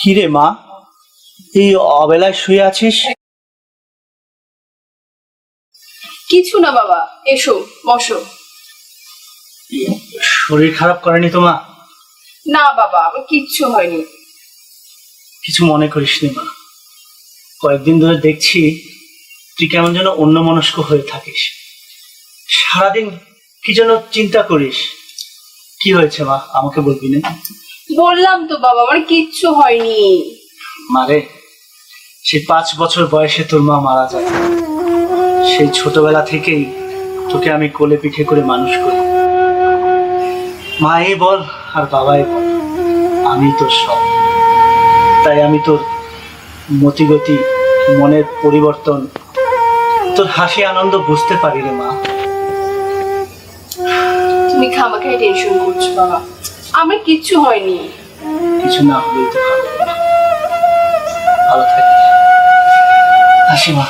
কিরে মা? এই অবেলায় শুয়ে আছিস? কিছু না বাবা এসো বসো। শরীর খারাপ করেনি তো মা? না বাবা আমার কিচ্ছু হয়নি। কিছু মনে করিস নি মা। কয়েকদিন ধরে দেখছি তুই কেমন যেন অন্য মনস্ক হয়ে থাকিস। সারাদিন কি যেন চিন্তা করিস। কি হয়েছে মা? আমাকে বলবি না? বললাম তো বাবা আমার কিচ্ছু হয়নি। মারে সেই পাঁচ বছর বয়সে তোর মা মারা যায়। সেই ছোটবেলা থেকেই তোকে আমি কোলে পিঠে করে মানুষ করি। মাই বল আর বাবাই বল। আমি তোর সব। তাই আমি তোর মতিগতি মনের পরিবর্তন তোর হাসি আনন্দ বুঝতে পারি রে মা। তুমি খামাখাই টেনশন করছ বাবা। আমার কিচ্ছু হয়নি। কিছু না হলেই তো ভালো। ভালো থাকিস। আসি মা